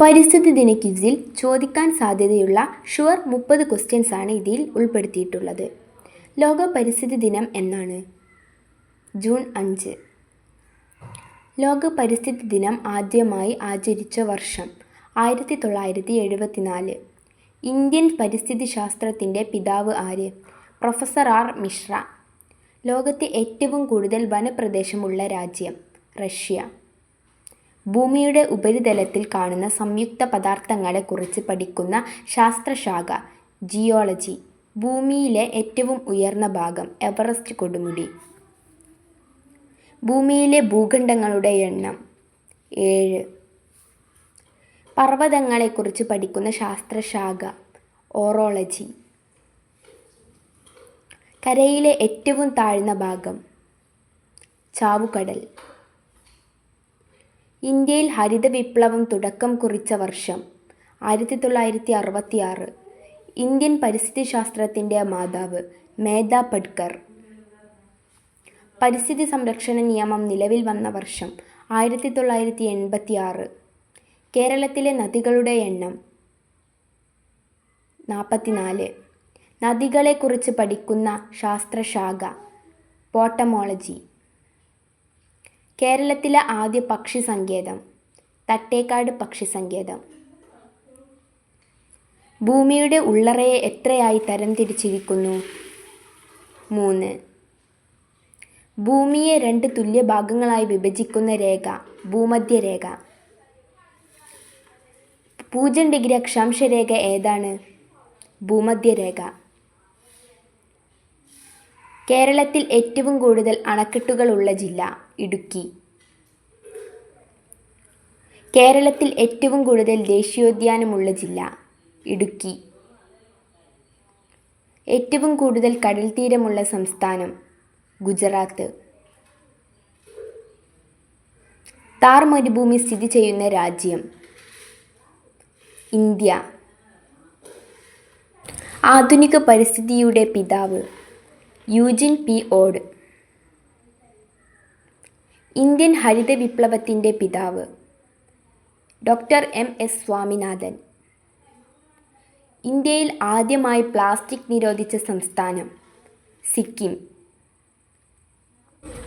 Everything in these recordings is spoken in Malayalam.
പരിസ്ഥിതി ദിന ക്വിസിൽ ചോദിക്കാൻ സാധ്യതയുള്ള ഷുവർ മുപ്പത് ക്വസ്റ്റ്യൻസ് ആണ് ഇതിൽ ഉൾപ്പെടുത്തിയിട്ടുള്ളത്. ലോക പരിസ്ഥിതി ദിനം എന്നാണ്. ജൂൺ അഞ്ച്. ലോക പരിസ്ഥിതി ദിനം ആദ്യമായി ആചരിച്ച വർഷം ആയിരത്തി തൊള്ളായിരത്തി എഴുപത്തിനാല് ഇന്ത്യൻ പരിസ്ഥിതി ശാസ്ത്രത്തിന്റെ പിതാവ് ആര്? Professor R Mishra. ലോകത്തെ ഏറ്റവും കൂടുതൽ വനപ്രദേശമുള്ള രാജ്യം റഷ്യ. ഭൂമിയുടെ ഉപരിതലത്തിൽ കാണുന്ന സംയുക്ത പദാർത്ഥങ്ങളെക്കുറിച്ച് പഠിക്കുന്ന ശാസ്ത്രശാഖ ജിയോളജി ഭൂമിയിലെ ഏറ്റവും ഉയർന്ന ഭാഗം എവറസ്റ്റ് കൊടുമുടി. ഭൂമിയിലെ ഭൂഖണ്ഡങ്ങളുടെ എണ്ണം ഏഴ്. പർവതങ്ങളെക്കുറിച്ച് പഠിക്കുന്ന ശാസ്ത്രശാഖ ഓറോളജി. കരയിലെ ഏറ്റവും താഴ്ന്ന ഭാഗം ചാവുകടൽ. ഇന്ത്യയിൽ ഹരിത വിപ്ലവം തുടക്കം കുറിച്ച വർഷം ആയിരത്തി തൊള്ളായിരത്തി അറുപത്തി ആറ് ഇന്ത്യൻ പരിസ്ഥിതി ശാസ്ത്രത്തിന്റെ മാതാവ് മേധ പഡ്കർ പരിസ്ഥിതി സംരക്ഷണ നിയമം നിലവിൽ വന്ന വർഷം ആയിരത്തി തൊള്ളായിരത്തി എൺപത്തി ആറ് കേരളത്തിലെ നദികളുടെ എണ്ണം നാൽപ്പത്തിനാല് നദികളെക്കുറിച്ച് പഠിക്കുന്ന ശാസ്ത്രശാഖ പോട്ടമോളജി. കേരളത്തിലെ ആദ്യ പക്ഷി സങ്കേതം തട്ടേക്കാട് പക്ഷി സങ്കേതം. ഭൂമിയുടെ ഉള്ളറയെ എത്രയായി തരംതിരിച്ചിരിക്കുന്നു മൂന്ന്. ഭൂമിയെ രണ്ട് തുല്യ ഭാഗങ്ങളായി വിഭജിക്കുന്ന രേഖ ഭൂമധ്യരേഖ പൂജ്യം ഡിഗ്രി അക്ഷാംശരേഖ ഏതാണ്? ഭൂമധ്യരേഖ കേരളത്തിൽ ഏറ്റവും കൂടുതൽ അണക്കെട്ടുകളുള്ള ജില്ല ഇടുക്കി. കേരളത്തിൽ ഏറ്റവും കൂടുതൽ ദേശീയോദ്യാനമുള്ള ജില്ല ഇടുക്കി. ഏറ്റവും കൂടുതൽ കടൽ തീരമുള്ള സംസ്ഥാനം ഗുജറാത്ത്. താർ മരുഭൂമി സ്ഥിതി ചെയ്യുന്ന രാജ്യം ഇന്ത്യ. ആധുനിക പരിസ്ഥിതിയുടെ പിതാവ് യൂജിൻ പി ഓഡ് ഇന്ത്യൻ ഹരിത വിപ്ലവത്തിന്റെ പിതാവ്. Doctor M S Swaminathan. ഇന്ത്യയിൽ ആദ്യമായി പ്ലാസ്റ്റിക് നിരോധിച്ച സംസ്ഥാനം സിക്കിം.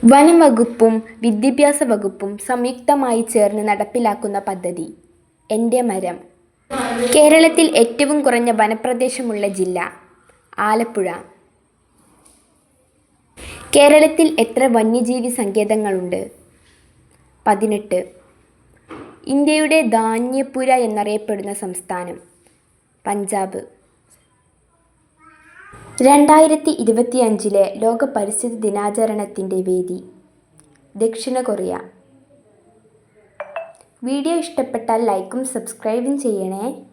വനം വകുപ്പും വിദ്യാഭ്യാസ വകുപ്പും സംയുക്തമായി ചേർന്ന് നടപ്പിലാക്കുന്ന പദ്ധതി എന്റെ മരം. കേരളത്തിൽ ഏറ്റവും കുറഞ്ഞ വനപ്രദേശമുള്ള ജില്ല ആലപ്പുഴ. കേരളത്തിൽ എത്ര വന്യജീവി സങ്കേതങ്ങളുണ്ട്? പതിനെട്ട്. ഇന്ത്യയുടെ ധാന്യപ്പുര എന്നറിയപ്പെടുന്ന സംസ്ഥാനം പഞ്ചാബ്. രണ്ടായിരത്തി ഇരുപത്തിയഞ്ചിലെ ലോക പരിസ്ഥിതി ദിനാചരണത്തിന്റെ വേദി ദക്ഷിണ കൊറിയ. വീഡിയോ ഇഷ്ടപ്പെട്ടാൽ ലൈക്കും സബ്സ്ക്രൈബും ചെയ്യണേ.